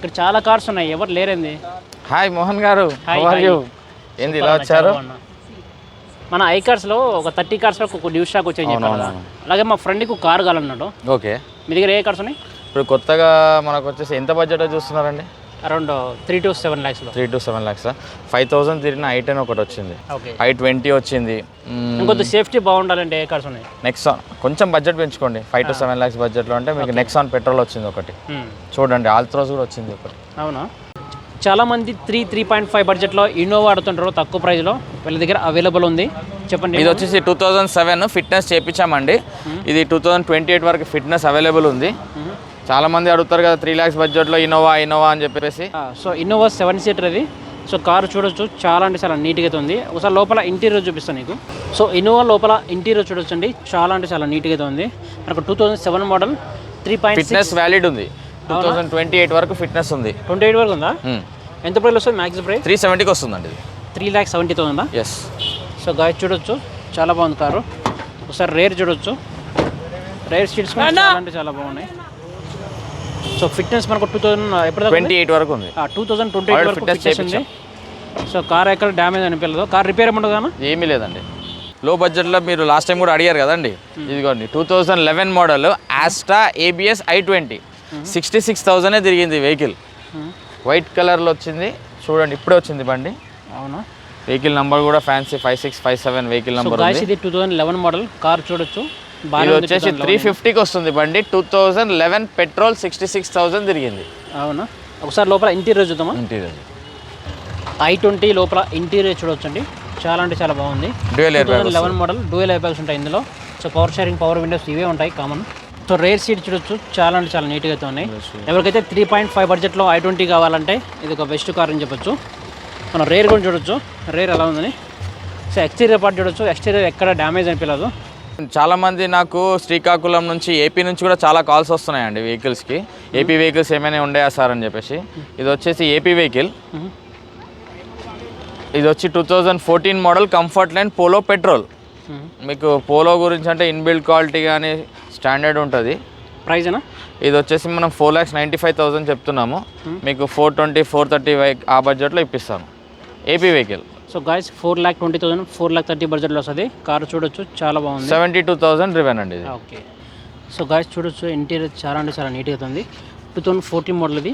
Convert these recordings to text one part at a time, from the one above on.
ఇక్కడ చాలా కార్స్ ఉన్నాయి. ఎవరు లేరేంది? హాయ్ మోహన్ గారు? ఏంది ఇలా వచ్చారు. మన ఐ కార్స్లో ఒక థర్టీ కార్స్లో ఒక న్యూ స్టాక్ వచ్చాయని కదా. అలాగే మా ఫ్రెండ్కి ఒక కార్ కావాలన్నాడు. ఓకే. మీ దగ్గర ఏ కార్స్ ఉన్నాయి? ఇప్పుడు కొత్తగా మనకు వచ్చేసి ఎంత బడ్జెట్ చూస్తున్నారండి? Around three to seven ల్యాక్స్లో three to seven lakhs five thousand తిరిగిన ఐ టెన్ ఒకటి వచ్చింది. ఐ ట్వంటీ వచ్చింది. ఇంకొంత సేఫ్టీ బాగుండాలంటే ఏ కార్స్ ఉన్నాయి? నెక్సాన్ కొంచెం బడ్జెట్ పెంచుకోండి. ఫైవ్ టు సెవెన్ ల్యాక్స్ బడ్జెట్లో అంటే మీకు నెక్సాన్ పెట్రోల్ వచ్చింది ఒకటి. చూడండి ఆల్త్రోస్ కూడా వచ్చింది ఒకటి. అవునా? చాలామంది త్రీ త్రీ పాయింట్ ఫైవ్ బడ్జెట్లో ఇన్నోవా ఆడుతుంటారు తక్కువ ప్రైస్లో వీళ్ళ దగ్గర అవైలబుల్ ఉంది. చెప్పండి ఇది వచ్చేసి టూ థౌజండ్ సెవెన్ ఫిట్నెస్ చేయించామండి ఇది టూ థౌజండ్ ట్వంటీ ఎయిట్ వరకు ఫిట్నెస్ అవైలబుల్ ఉంది. చాలా మంది అడుగుతారు కదా త్రీ ల్యాక్స్ బడ్జెట్లో ఇన్నోవా ఇన్నోవా అని చెప్పేసి. సో ఇన్నోవా సెవెన్ సీటర్ అది సో కారు చూడొచ్చు చాలా అంటే చాలా నీట్గా అయితే ఉంది. ఒకసారి లోపల ఇంటీరియర్ చూపిస్తాను నీకు. సో ఇన్నోవా లోపల ఇంటీరియర్ చూడొచ్చు అండి చాలా అంటే చాలా నీట్గా అయితే ఉంది. మనకు two thousand seven model three point fitness valid ఉంది. టూ థౌజండ్ ట్వంటీ ఎయిట్ వరకు ఫిట్నెస్ ఉంది. ట్వంటీ ఎయిట్ వరకు ఉందా? ఎంత ప్రైస్ వస్తుంది మ్యాక్సిమం ప్రైస్ త్రీ సెవెంటీకి వస్తుందండి ఇది. త్రీ ల్యాక్స్ సెవెంటీ థౌసండా ఎస్ సో గాయ చూడొచ్చు చాలా బాగుంది కారు. ఒకసారి రేర్ చూడొచ్చు. రేర్ సీట్స్ అంటే చాలా బాగున్నాయి. సో ఫిట్నెస్ మనకు టూ థౌసండ్ ఎప్పుడు ట్వంటీ ఎయిట్ వరకు ఉంది. టూ థౌసండ్ ట్వంటీ ఎయిట్ వరకు ఫిట్నెస్ ఉంది. సో కార్ ఎక్కడ డ్యామేజ్ అనిపించలేదు. కార్ రిపేర్ ఏముండదు ఏమీ లేదండి. లో బడ్జెట్లో మీరు లాస్ట్ టైం కూడా అడిగారు కదండి. ఇదిగోండి two thousand eleven model Asta ABS I twenty sixty six థౌజండే తిరిగింది వెహికల్ వైట్ కలర్లో వచ్చింది. చూడండి ఇప్పుడే వచ్చింది బండి. అవునా? వెహికల్ నంబర్ కూడా fancy five six five seven vehicle number ఇది two thousand eleven model car చూడొచ్చు. ఇది వచ్చేసి త్రీ ఫిఫ్టీకి వస్తుంది బండి. Two thousand eleven petrol sixty six thousand తిరిగింది. అవునా? ఒకసారి లోపల ఇంటీరియర్ చూద్దామా? ఇంటీరియర్ ఐ ట్వంటీ లోపల ఇంటీరియర్ చూడొచ్చండి. చాలా అంటే చాలా బాగుంది. Dual eleven model dual air bags ఉంటాయి ఇందులో. So power steering power windows ఇవే ఉంటాయి కామన్ సో రేర్ సీట్ చూడొచ్చు. చాలా అంటే చాలా నీట్గా అయితే ఉన్నాయి. ఎవరికైతే త్రీ పాయింట్ ఫైవ్ బడ్జెట్లో ఐ ట్వంటీ కావాలంటే ఇది ఒక బెస్ట్ కార్ అని చెప్పొచ్చు. మనం రేర్ కూడా చూడొచ్చు. రేర్ ఎలా ఉందని. సో ఎక్స్టీరియర్ పార్ట్ చూడొచ్చు. ఎక్స్టీరియర్ ఎక్కడ డ్యామేజ్ అనిపించలేదు. చాలా మంది నాకు శ్రీకాకుళం నుంచి ఏపీ నుంచి కూడా చాలా కాల్స్ వస్తున్నాయండి వెహికల్స్కి ఏపీ వెహికల్స్ ఏమైనా ఉండయా సార్ అని చెప్పేసి. ఇది వచ్చేసి ఏపీ వెహికల్ ఇది వచ్చి two thousand fourteen model comfort line Polo petrol మీకు పోలో గురించి అంటే ఇన్బిల్డ్ క్వాలిటీ కానీ స్టాండర్డ్ ఉంటుంది. ప్రైజ్ ఇది వచ్చేసి మనం four lakhs ninety five thousand చెప్తున్నాము మీకు ఫోర్ ట్వంటీ ఫోర్ థర్టీ ఆ బడ్జెట్లో ఇప్పిస్తాను. AP vehicle so guys four lakh twenty thousand four lakh thirty బడ్జెట్లో వస్తుంది కార్ చూడొచ్చు చాలా బాగుంది. సెవెంటీ టూ థౌసండ్ రివెన్ అండి ఓకే సో గాయస్ చూడొచ్చు ఇంటీరియర్ చాలా అంటే చాలా నీట్గా ఉంది. టూ థౌసండ్ ఫోర్టీన్ మోడల్ ఇది.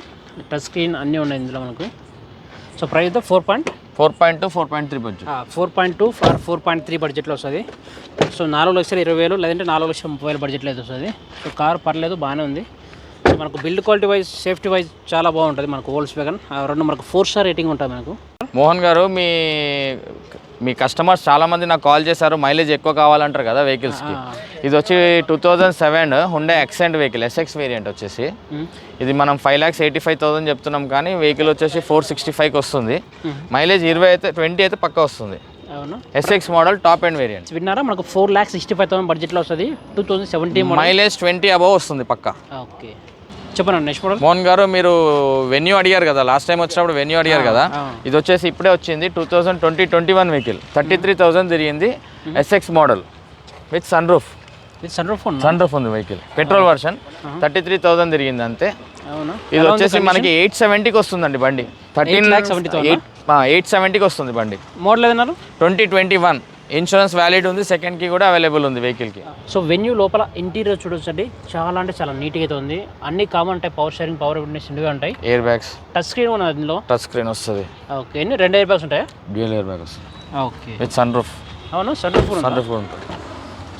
టచ్ స్క్రీన్ అన్నీ ఉన్నాయి ఇందులో మనకు. So price four point four point two four point three budget four point two four four point three బడ్జెట్లో వస్తుంది సో నాలుగు లక్షల ఇరవై వేలు లేదంటే నాలుగు లక్షల ముప్పై వేలు బడ్జెట్లో అయితే వస్తుంది. సో కార్ పర్లేదు బాగానే ఉంది. సో మనకు build quality wise safety wise చాలా బాగుంటుంది మనకు ఓల్డ్స్ వ్యాగన్ రెండు మనకు ఫోర్ స్టార్ రేటింగ్ ఉంటుంది మనకు. మోహన్ గారు మీ మీ కస్టమర్స్ చాలా మంది నాకు కాల్ చేశారు మైలేజ్ ఎక్కువ కావాలంటారు కదా వెహికల్స్కి ఇది వచ్చి two thousand seven Hyundai Xcent vehicle SX variant వచ్చేసి. ఇది మనం five lakhs eighty five thousand చెప్తున్నాం కానీ వెహికల్ వచ్చేసి ఫోర్ సిక్స్టీ ఫైవ్కి వస్తుంది. మైలేజ్ ఇరవై అయితే ట్వంటీ అయితే పక్క వస్తుంది. అవునా. SX model top and variant విన్నారా? మనకు four lakh sixty five thousand బడ్జెట్లో వస్తుంది. Two thousand model mileage twenty above వస్తుంది పక్క. ఓకే. చెప్పండి నెక్స్ట్ మోడల్ మోహన్ గారు మీరు వెన్యూ అడిగారు కదా లాస్ట్ టైం వచ్చినప్పుడు వెన్యూ అడిగారు కదా. ఇది వచ్చేసి ఇప్పుడే వచ్చింది two thousand twenty twenty one vehicle thirty three thousand తిరిగింది SX model with sun roof ఇది సన్ రూఫ్ సన్ రూఫ్ ఉంది vehicle petrol version thirty three thousand తిరిగింది అంతే. ఇది వచ్చేసి మనకి ఎయిట్ సెవెంటీకి వస్తుందండి బండి. థర్టీన్ 70,000 ఎయిట్ ఎయిట్ సెవెంటీకి వస్తుంది బండి. Model ఏదన్నారు? Twenty twenty one insurance valid ఉంది సెకండ్కి కూడా అవైలబుల్ ఉంది వెహికల్కి సో వెన్యూ లోపల ఇంటీరియర్ చూడొచ్చండి. చాలా అంటే చాలా నీట్గా అయితే ఉంది. అన్ని కామన్ ఉంటాయి పవర్ షేరింగ్ పవర్ విండోస్ ఇండివే ఉంటాయి. ఎయిర్ బ్యాగ్స్ టచ్ స్క్రీన్ ఉన్నది అందులో టచ్ స్క్రీన్ వస్తుంది. ఓకే ఎన్ని? రెండు ఎయిర్ బ్యాగ్స్ ఉంటాయా? డ్యూయల్ ఎయిర్ బ్యాగ్ వస్తుంది. ఓకే విత్ సన్ రూఫ్ అవును సన్ రూఫ్ సన్ రూఫ్ ఉంటుంది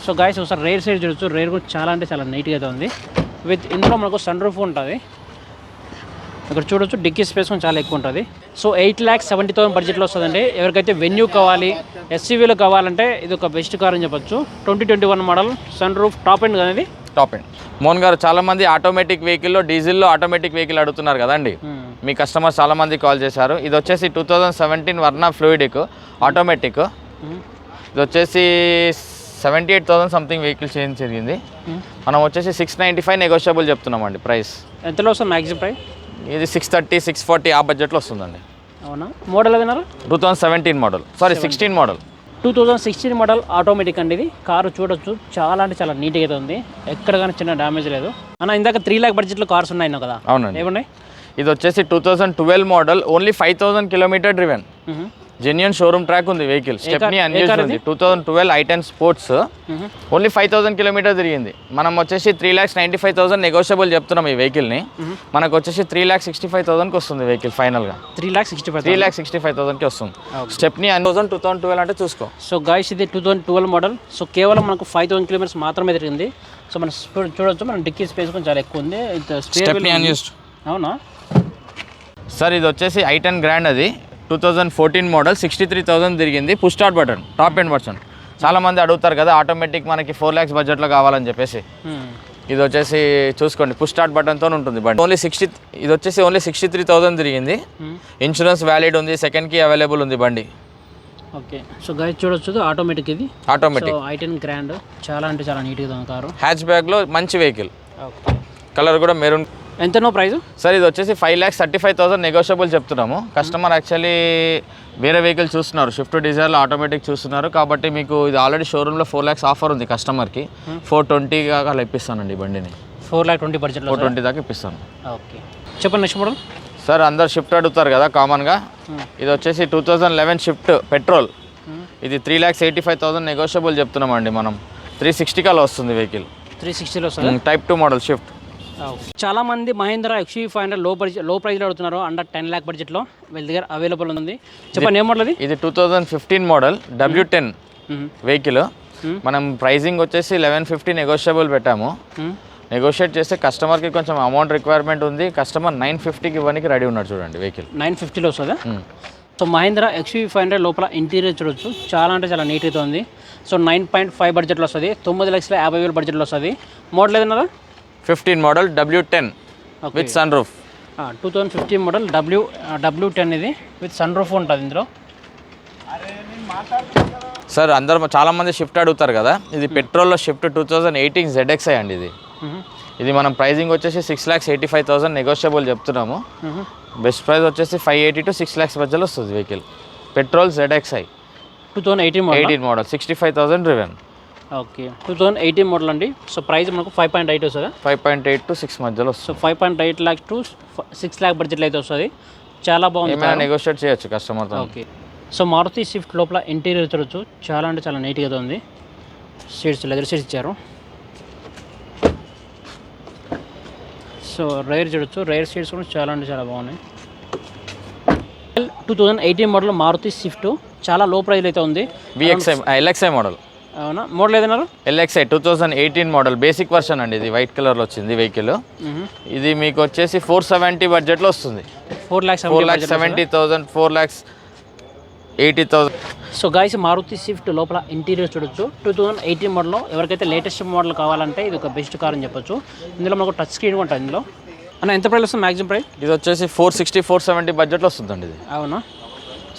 సో గాయస్ ఒకసారి రేర్ సైడ్ చూడొచ్చు. రేర్ కూడా చాలా అంటే చాలా నీట్గా అయితే ఉంది. విత్ ఇందులో మనకు సన్ రూఫ్ ఉంటుంది. ఇక్కడ చూడొచ్చు డిక్కీ స్పేస్ చాలా ఎక్కువ ఉంటుంది. So eight lakhs seventy thousand బడ్జెట్లో వస్తుందండి. ఎవరికైతే వెన్యూ కావాలి ఎస్సీవీలో కావాలంటే ఇది ఒక బెస్ట్ కార్ అని చెప్పొచ్చు. Twenty twenty one model sun roof top end అనేది టాప్ ఎండ్. మోహన్ గారు చాలా మంది ఆటోమేటిక్ వెహికల్లో డీజిల్లో ఆటోమేటిక్ వెహికల్ అడుగుతున్నారు కదండి. మీ కస్టమర్స్ చాలా మంది కాల్ చేశారు. ఇది వచ్చేసి two thousand seventeen Verna fluidic automatic. ఇది వచ్చేసి seventy eight thousand something vehicle change జరిగింది. మనం వచ్చేసి సిక్స్ నైంటీ ఫైవ్ నెగోషియబుల్ చెప్తున్నామండి ప్రైస్. ఎంతలో వస్తుంది మ్యాక్సిమం ప్రైస్? ఇది సిక్స్ థర్టీ సిక్స్ ఫార్టీ ఆ బడ్జెట్లో వస్తుందండి. అవునా? Model ఏదన్నారు two thousand seventeen model sorry sixteen model two thousand sixteen model automatic అండి ఇది. కారు చూడొచ్చు. చాలా అంటే చాలా నీట్గా అయితే ఉంది. ఎక్కడ కానీ చిన్న డ్యామేజ్ లేదు. అన్న ఇందాక త్రీ ల్యాక్ బడ్జెట్లో కార్స్ ఉన్నాయి కదా. అవునండి. ఏమున్నాయి? ఇది వచ్చేసి two thousand twelve model only five thousand kilometer driven genuine showroom track ఉంది వెహికల్ స్టెప్ని అన్యూజ్ ఉంది. Two thousand twelve i ten sports only five thousand kilometer తిరిగింది. మనం వచ్చేసి three lakhs ninety five thousand negotiable చెప్తున్నాం ఈ వెహికల్ని మనకు వచ్చేసి త్రీ ల్యాక్స్ సిక్స్టీ ఫైవ్ థౌసండ్కి వస్తుంది వెహికల్ ఫైనల్గా three lakhs sixty five three lakhs sixty five థౌసండ్కి వస్తుంది. స్టెప్ని అన్ థౌసండ్ టూ థౌసండ్ ట్వెల్వ్ అంటే చూసుకో. సో గాయస్ ఇది two thousand twelve model so కేవలం మనకు ఫైవ్ థౌసండ్ కిలోమీటర్స్ మాత్రమే తిరిగింది. సో మనం చూడ- చూడొచ్చు. మనం డిక్కీ స్పేస్ కూడా చాలా ఎక్కువ ఉంది. అవునా? సార్ ఇది వచ్చేసి ఐ టెన్ గ్రాండ్ అది. Two thousand fourteen model sixty three thousand తిరిగింది push start button top end button. చాలా మంది అడుగుతారు కదా ఆటోమేటిక్ మనకి ఫోర్ ల్యాక్స్ బడ్జెట్లో కావాలని చెప్పేసి. Hmm. ఇది వచ్చేసి చూసుకోండి పుష్ స్టార్ట్ బటన్తో ఉంటుంది బండి. ఓన్లీ సిక్స్టీ ఇది వచ్చేసి ఓన్లీ సిక్స్టీ త్రీ థౌసండ్ తిరిగింది. Hmm. ఇన్సూరెన్స్ వ్యాలిడ్ ఉంది సెకండ్కి అవైలబుల్ ఉంది బండి. ఓకే సో గాయస్ చూడొచ్చు ఆటోమేటిక్ ఇది? ఆటోమేటిక్ ఐ టెన్ గ్రాండ్ చాలా అంటే చాలా నీట్గా కారు. హ్యాచ్ బ్యాగ్లో మంచి వెహికల్ కలర్ కూడా మెరూన్ ఎంతనో ప్రైస్ సార్ ఇది వచ్చేసి five lakhs thirty five thousand negotiable చెప్తున్నాము. కస్టమర్ యాక్చువల్లీ వేరే వెహికల్ చూస్తున్నారు. షిఫ్ట్ డిజైర్లో ఆటోమేటిక్ చూస్తున్నారు. కాబట్టి మీకు ఇది ఆల్రెడీ షోరూంలో ఫోర్ ల్యాక్స్ ఆఫర్ ఉంది కస్టమర్కి. ఫోర్ ట్వంటీగా అలా ఇప్పిస్తానండి బండిని. ఫోర్ ల్యాక్ ట్వంటీ బడ్జెట్లో ఫోర్ ట్వంటీ దాకా ఇప్పిస్తాను. ఓకే. చెప్పండి నెక్స్ట్ మోడల్. సార్ అందరు షిఫ్ట్ అడుగుతారు కదా కామన్గా. ఇది వచ్చేసి two thousand eleven Swift petrol. ఇది three lakhs eighty five thousand negotiable చెప్తున్నామండి మనం. త్రీ సిక్స్టీ కల్లా వస్తుంది వెహికల్. త్రీ సిక్స్టీలో వస్తుంది? టైప్ టూ మోడల్ షిఫ్ట్ చాలా మంది మహేంద్ర ఎక్స్యూ ఫైవ్ హండ్రెడ్లో బడ్జెట్లో ప్రైస్లో అడుగుతున్నారు అండర్ టెన్ ల్యాక్ బడ్జెట్లో వీళ్ళ దగ్గర అవైలబుల్ ఉంది. చెప్పండి ఏం మోడల్ అది? ఇది two thousand fifteen model W ten vehicle మనం ప్రైజింగ్ వచ్చేసి లెవెన్ ఫిఫ్టీ నెగోషియబుల్ పెట్టాము. నెగోషియేట్ చేస్తే కస్టమర్కి కొంచెం అమౌంట్ రిక్వైర్మెంట్ ఉంది. కస్టమర్ నైన్ ఫిఫ్టీకి ఇవ్వడానికి రెడీ ఉన్నాడు చూడండి వెహికల్ నైన్ ఫిఫ్టీలో వస్తుందా? So Mahindra XUV five hundred లోపల ఇంటీరియర్ చూడొచ్చు. చాలా అంటే చాలా నీట్గా ఉంది. సో నైన్ పాయింట్ ఫైవ్ బడ్జెట్లో వస్తుంది. తొమ్మిది లక్షల యాభై వేల బడ్జెట్లో వస్తుంది. Model ఏదన్నదా fifteen model W ten with sun roof two thousand fifteen model W W ten ఇది విత్ సన్ రూఫ్ ఉంటుంది ఇందులో. సార్ అందరు చాలా మంది షిఫ్ట్ అడుగుతారు కదా ఇది పెట్రోల్లో shift two thousand eighteen ZXI అండి ఇది. ఇది మనం ప్రైజింగ్ వచ్చేసి six lakhs eighty five thousand negotiable చెప్తున్నాము బెస్ట్ ప్రైస్ వచ్చేసి five eighty to six lakhs మధ్యలో వస్తుంది vehicle petrol ZXI two thousand eighteen eighteen model sixty five thousand driven okay. Two thousand eighteen model అండి. So price మనకు five point eight వస్తుందా. Five point eight to six మధ్యలో so five point eight lakh to six lakh బడ్జెట్లో అయితే వస్తుంది. చాలా బాగుంది ఏమైనా నెగోషియేట్ చేయొచ్చు కస్టమర్తో ఓకే. సో మారుతి స్విఫ్ట్ లోపల ఇంటీరియర్ చూడొచ్చు. చాలా అంటే చాలా నీట్గా ఉంది. సీట్స్ లెదర్ సీట్స్ ఇచ్చారు. సో రైర్ చూడొచ్చు. రైర్ సీట్స్ కూడా చాలా అంటే చాలా బాగున్నాయి. Two thousand eighteen model Maruti Swift చాలా లో ప్రైస్ అయితే ఉంది. విఎక్స్ఐ ఎల్ఎక్స్ఐ మోడల్ అవునా? Model ఏదన్నారు? LXI two thousand eighteen model. Basic version అండి ఇది. వైట్ కలర్లో వచ్చింది వెహికల్. ఇది మీకు వచ్చేసి ఫోర్ సెవెంటీ బడ్జెట్లో వస్తుంది. Four lakhs four lakhs seventy thousand four lakhs eighty thousand so guys Maruti Swift లోపల ఇంటీరియర్ చూడొచ్చు. టూ థౌజండ్ ఎయిటీన్ మోడల్లో ఎవరికైతే లేటెస్ట్ మోడల్ కావాలంటే ఇది ఒక బెస్ట్ కార్ అని చెప్పొచ్చు. ఇందులో మనకు టచ్ స్క్రీన్ ఉంటుంది ఇందులో. అన్న ఎంత ప్రైస్ వస్తుంది మ్యాక్సిమం ప్రైస్ ఇది వచ్చేసి ఫోర్ సిక్స్టీ ఫోర్ సెవెంటీ బడ్జెట్లో వస్తుందండి ఇది. అవునా?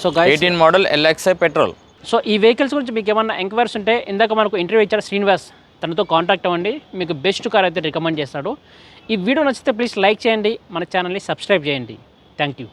So guys eighteen model LXI petrol. So ఈ వెహికల్స్ గురించి మీకు ఏమన్నా ఎంక్వైరీస్ ఉంటే ఇందాక మనకు ఇంటర్వ్యూ ఇచ్చారు శ్రీనివాస్. తనతో కాంటాక్ట్ అవ్వండి. మీకు బెస్ట్ కార్ అయితే రికమెండ్ చేస్తాడు. ఈ వీడియో నచ్చితే ప్లీజ్ లైక్ చేయండి. మన ఛానల్ని సబ్స్క్రైబ్ చేయండి. Thank you.